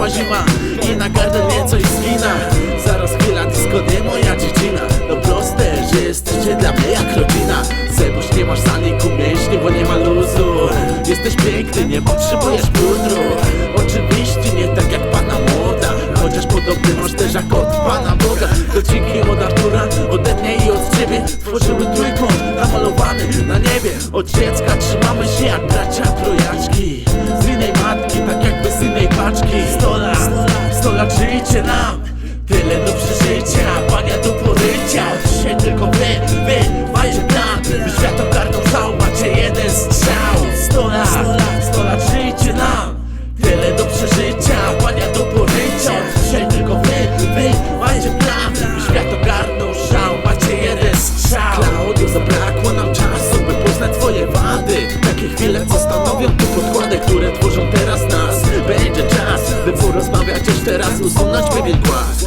przyszła zima i na gardle nieco i zgina. Zaraz chwila, disco nie moja dziedzina. No proste, że jesteście dla mnie jak rodzina. Zebuś nie masz zaniku mięśni, bo nie ma luzu. Jesteś piękny, nie potrzebujesz pudru. Oczywiście nie tak jak pana młoda. Chociaż podobny masz też jak od pana Boga. Docinki od Artura, ode mnie i od ciebie Tworzyły trójkąt namalowany na niebie. Od dziecka Tyle do przeżycia, pania do porycia. Dzisiaj tylko wy, wy, macie plan By świat ogarnął cał, macie jeden strzał. Sto lat, sto lat żyjcie nam. Tyle do przeżycia, pania do porycia. Dzisiaj tylko wy, wy, macie plan By świat ogarnął szał, macie jeden strzał. Klaudio, zabrakło nam czasu, by poznać twoje wady. Takie chwile, co stanowią tu podkłady, które tworzą teraz nas. Będzie czas, by porozmawiać już teraz, usunąć pewien głaz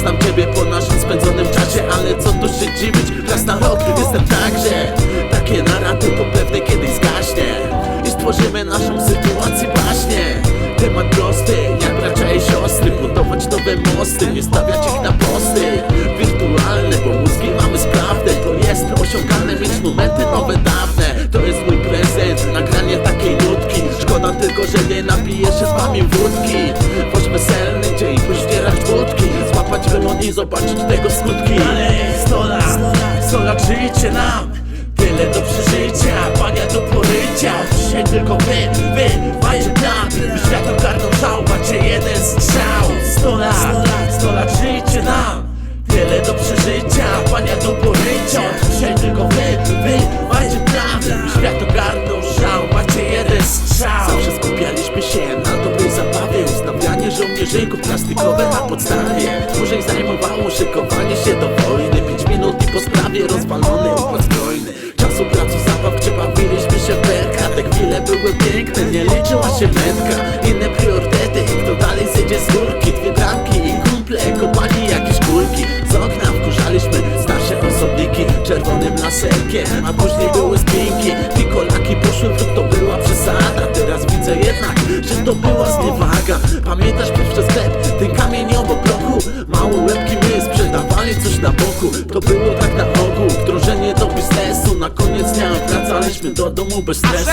znam ciebie po naszym spędzonym czasie Ale co tu się dziwić, raz na rok jestem także. Takie narady to pewnie kiedyś zgaśnie. I stworzymy naszą sytuację właśnie. Temat prosty, jak bracia i siostry Budować nowe mosty, nie stawiać ich na posty. Wirtualne, bo mózgi mamy sprawne To jest osiągalne, mieć momenty nowe, dawne. To jest mój prezent, nagranie takiej nutki. Szkoda tylko, że nie napiję się z wami wódki i zobaczyć tego skutki. Ale 100 lat, 100 lat żyjcie nam. Tyle do przeżycia, pania do porycia. Dzisiaj tylko wy, wy, macie plan. By świat ogarnął szał, macie jeden plastikowe na podstawie. Dłużej zajmowało szykowanie się do wojny. Pięć minut i po sprawie rozwalony układ Czasu pracu zabaw, gdzie bawiliśmy się w berka Te chwile były piękne, nie liczyła się metka. Inne priorytety, kto dalej zjedzie z górki. Dwie bramki i kumple, kopali jakieś kulki. Z okna wkurzaliśmy starsze osobniki. Czerwonym laserkiem, a później były spinki. Pikolaki poszły to była przesada. Teraz widzę jednak, że to była zniewaga. Pamiętasz To było tak na ogół, wdrożenie do biznesu. Na koniec dnia wracaliśmy do domu bez stresu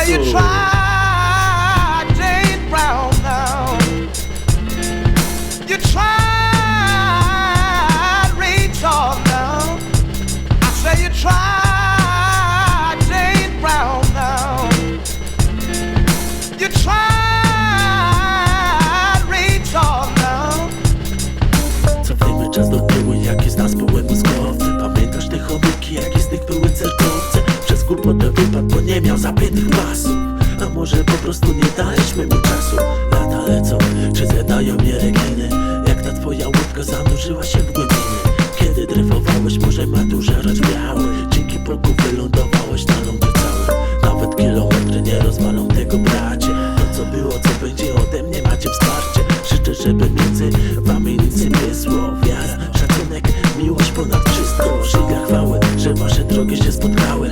zjadają mnie rekiny Jak ta twoja łódka zanurzyła się w głębiny Kiedy dryfowałeś, może maturze rozbiały Dzięki Bogu wylądowałeś na lądzie cały Nawet kilometry nie rozwalą tego bracie. To co było, co będzie ode mnie macie wsparcie. Życzę, żeby między wami nic nie piesło Wiara, szacunek, miłość ponad wszystko. Żyga chwały, że wasze drogi się spotkały.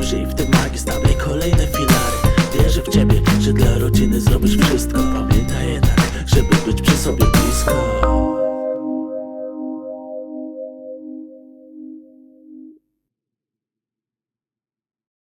Użyj w tym magii, stawiaj kolejne filary. Wierzę w ciebie, że dla rodziny zrobisz wszystko. Pamiętaj sobre pisca.